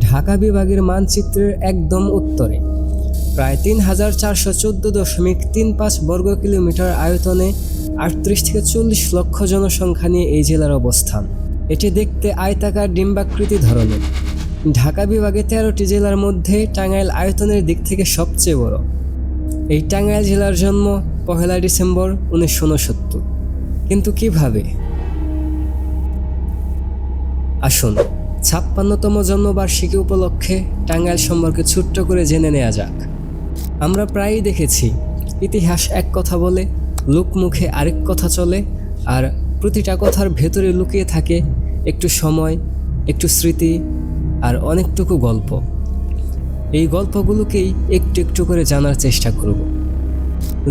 ঢাকা বিভাগের মানচিত্রের একদম উত্তরে। প্রায় তিন হাজার চারশো চোদ্দ দশমিক তিন পাঁচ বর্গ কিলোমিটার আয়তনে আটত্রিশ থেকে চল্লিশ লক্ষ জনসংখ্যা নিয়ে এই জেলার অবস্থান। এটি দেখতে আয়তাকার ডিম্বাকৃতি ধরনের। ঢাকা বিভাগে তেরোটি জেলার মধ্যে টাঙ্গাইল আয়তনের দিক থেকে সবচেয়ে বড়। এই টাঙ্গাইল জেলার জন্ম পহেলা ডিসেম্বর উনিশশো উনসত্তর কিন্তু কীভাবে? আসুন। ছাপ্পান্নতম জন্মবার্ষিকী উপলক্ষে টাঙ্গাইল সম্পর্কে ছোট্ট করে জেনে নেওয়া যাক। আমরা প্রায়ই দেখেছি, ইতিহাস এক কথা বলে, লোকমুখে আরেক কথা চলে, আর প্রতিটা কথার ভেতরে লুকিয়ে থাকে একটু সময়, একটু স্মৃতি, আর অনেকটুকু গল্প। এই গল্পগুলোকেই একটু একটু করে জানার চেষ্টা করব।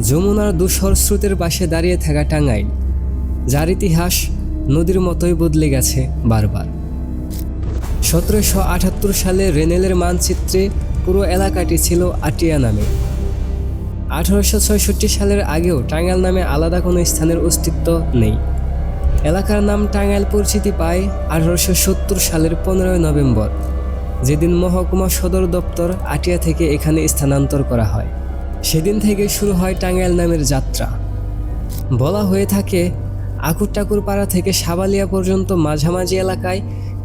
যমুনার দুসর স্রোতের পাশে দাঁড়িয়ে থাকা টাঙ্গাইল, যার ইতিহাস নদীর মতোই বদলে গেছে বারবার। সতেরোশো আটাত্তর সালে রেনেলের মানচিত্রে পুরো এলাকাটি ছিল আটিয়া নামে। আঠারোশো ছয়ষট্টি সালের আগেও টাঙ্গাইল নামে আলাদা কোনো স্থানের অস্তিত্ব নেই। এলাকার নাম টাঙ্গাইল পরিচিতি পায় আঠারোশো সত্তর সালের পনেরোই নভেম্বর, যেদিন মহকুমা সদর দপ্তর আটিয়া থেকে এখানে স্থানান্তর করা হয়। সেদিন থেকে শুরু হয় টাঙ্গাইল নামের যাত্রা। বলা হয়ে থাকে, আকুর টাকুর পাড়া থেকে সাবালিয়া পর্যন্ত মাঝামাঝি এলাকায়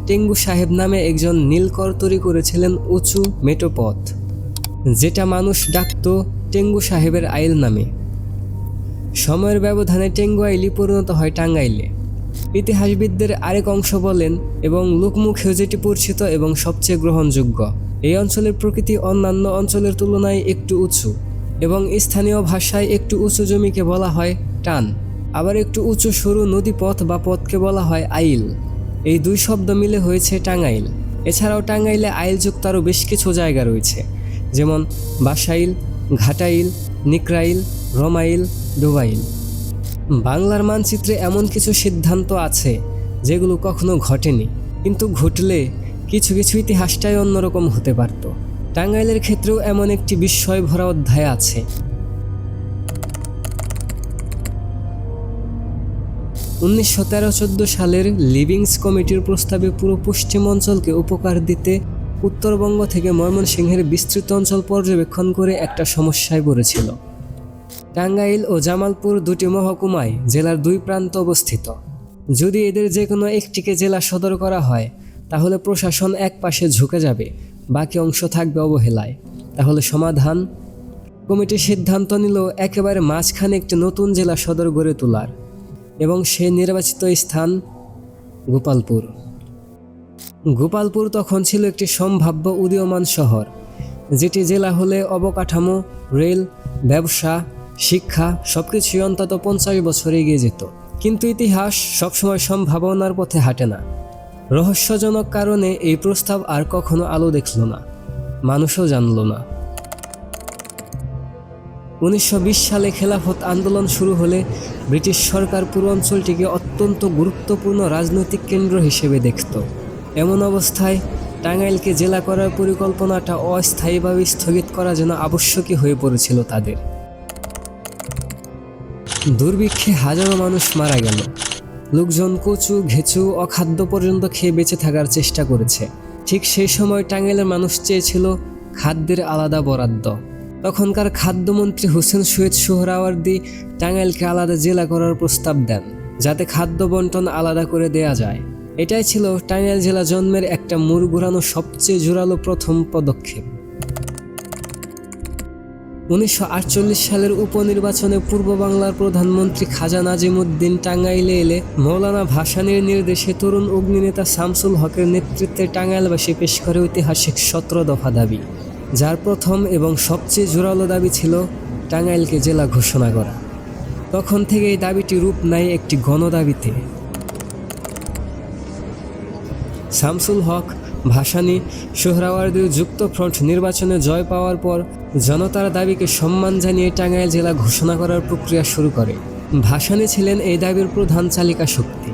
টেঙ্গু সাহেব নামে একজন নীলকর তৈরি করেছিলেন উঁচু মেটোপথ যেটা মানুষ ডাকত টেঙ্গু সাহেবের আইল নামে। সময়ের ব্যবধানে টেঙ্গু আইলি পরিণত হয় টাঙ্গাইলে। ইতিহাসবিদদের আরেক অংশ বলেন, এবং লোকমুখেও যেটি পরিচিত এবং সবচেয়ে গ্রহণযোগ্য, এই অঞ্চলের প্রকৃতি অন্যান্য অঞ্চলের তুলনায় একটু উঁচু, এবং স্থানীয় ভাষায় একটু উঁচু জমিকে বলা হয় টান, আবার একটু উঁচু সরু নদীপথ বা পথকে বলা হয় আইল। এই দুই শব্দ মিলে হয়েছে টাঙ্গাইল। এছাড়াও টাঙ্গাইলে আইলযুক্ত আরও বেশ কিছু জায়গা রয়েছে, যেমন বাসাইল, ঘাটাইল, নিকরাইল, রমাইল, ডুবাইল। বাংলার মানচিত্রে এমন কিছু সিদ্ধান্ত আছে, যেগুলো কখনো ঘটেনি, কিন্তু ঘটলে কিছু কিছু ইতিহাসটাই অন্যরকম হতে পারত। টাঙ্গাইলের ক্ষেত্রেও এমন একটি বিস্ময় ভরা অধ্যায় আছে উনিশশো তেরো চোদ্দ সালের লিভিংস কমিটির প্রস্তাবে পুরো পশ্চিম অঞ্চলকে উপকার দিতে উত্তরবঙ্গ থেকে ময়মনসিংহের বিস্তৃত অঞ্চল পর্যবেক্ষণ করে একটা সমস্যায় পড়েছিল। টাঙ্গাইল ও জামালপুর দুটি মহকুমায় জেলার দুই প্রান্ত অবস্থিত। যদি এদের যে কোনো একটিকে জেলা সদর করা হয়, তাহলে প্রশাসন এক পাশে ঝুঁকে যাবে, বাকি অংশ থাকবে অবহেলায়। তাহলে সমাধান? কমিটি সিদ্ধান্ত নিল একেবারে মাঝখানে একটি নতুন জেলা সদর গড়ে তোলার। এবং সে নির্বাচিত স্থান গোপালপুর। গোপালপুর তখন ছিল একটি সম্ভাব্য উদীয়মান শহর, যেটি জেলা হলে অবকাঠামো, রেল, ব্যবসা, শিক্ষা সবকিছুই অন্তত পঞ্চাশ বছর এগিয়ে যেত। কিন্তু ইতিহাস সবসময় সম্ভাবনার পথে হাঁটে না। রহস্যজনক কারণে এই প্রস্তাব আর কখনো আলো দেখল না, মানুষও জানল না। উনিশশো বিশ সালে খেলাফত আন্দোলন শুরু হলে ব্রিটিশ সরকার পুরো অঞ্চলটিকে অত্যন্ত গুরুত্বপূর্ণ রাজনৈতিক কেন্দ্র হিসেবে দেখত। এমন অবস্থায় টাঙ্গাইলকে জেলা করার পরিকল্পনাটা অস্থায়ীভাবে স্থগিত করা যেন আবশ্যকই হয়ে পড়েছিল তাদের। দুর্ভিক্ষে হাজারো মানুষ মারা গেল। লোকজন কচু, ঘেঁচু, অখাদ্য পর্যন্ত খেয়ে বেঁচে থাকার চেষ্টা করেছে। ঠিক সেই সময় টাঙ্গাইলের মানুষ চেয়েছিল খাদ্যের আলাদা বরাদ্দ। তখনকার খাদ্যমন্ত্রী হোসেন সৈয়দ সোহরাওয়ার্দী টাঙ্গাইলকে আলাদা জেলা করার প্রস্তাব দেন, যাতে খাদ্য বন্টন আলাদা করে দেয়া যায়। এটাই ছিল টাঙ্গাইল জেলা জন্মের একটা মুড় ঘুরানো সবচেয়ে জোরালো প্রথম পদক্ষেপ। উনিশশো আটচল্লিশ সালের উপনির্বাচনে পূর্ব বাংলার প্রধানমন্ত্রী খাজা নাজিমুদ্দিন টাঙ্গাইলে এলে মৌলানা ভাসানীর নির্দেশে তরুণ অগ্নিনেতা শামসুল হকের নেতৃত্বে টাঙ্গাইলবাসী পেশ করে ঐতিহাসিক সতেরো দফা দাবি। যার প্রথম এবং সবচেয়ে জোরালো দাবি ছিল টাঙ্গাইলকে জেলা ঘোষণা করা। তখন থেকে এই দাবিটি রূপ নেয় একটি গণদাবিতে। শামসুল হক, ভাসানী সোহরাওয়ার্দীর যুক্ত ফ্রন্ট নির্বাচনে জয় পাওয়ার পর জনতার দাবিকে সম্মান জানিয়ে টাঙ্গাইল জেলা ঘোষণা করার প্রক্রিয়া শুরু করে। ভাসানী ছিলেন এই দাবির প্রধান চালিকা শক্তি।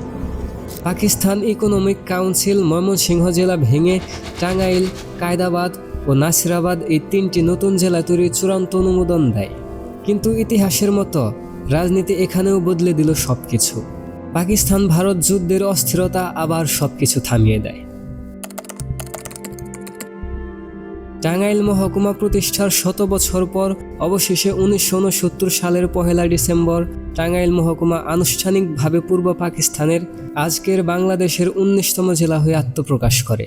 পাকিস্তান ইকোনমিক কাউন্সিল ময়মনসিংহ জেলা ভেঙে টাঙ্গাইল, কায়দাবাদ ও নাসিরাবাদ এই তিনটি নতুন জেলা তৈরির চূড়ান্ত অনুমোদন দেয়। কিন্তু ইতিহাসের মতো রাজনীতি এখানেও বদলে দিল সব কিছু পাকিস্তান ভারত যুদ্ধের অস্থিরতা আবার সব কিছু থামিয়ে দেয়। টাঙ্গাইল মহকুমা প্রতিষ্ঠার শত বছর পর অবশেষে উনিশশো উনসত্তর সালের পহেলা ডিসেম্বর টাঙ্গাইল মহকুমা আনুষ্ঠানিকভাবে পূর্ব পাকিস্তানের আজকের বাংলাদেশের উনিশতম জেলা হয়ে আত্মপ্রকাশ করে।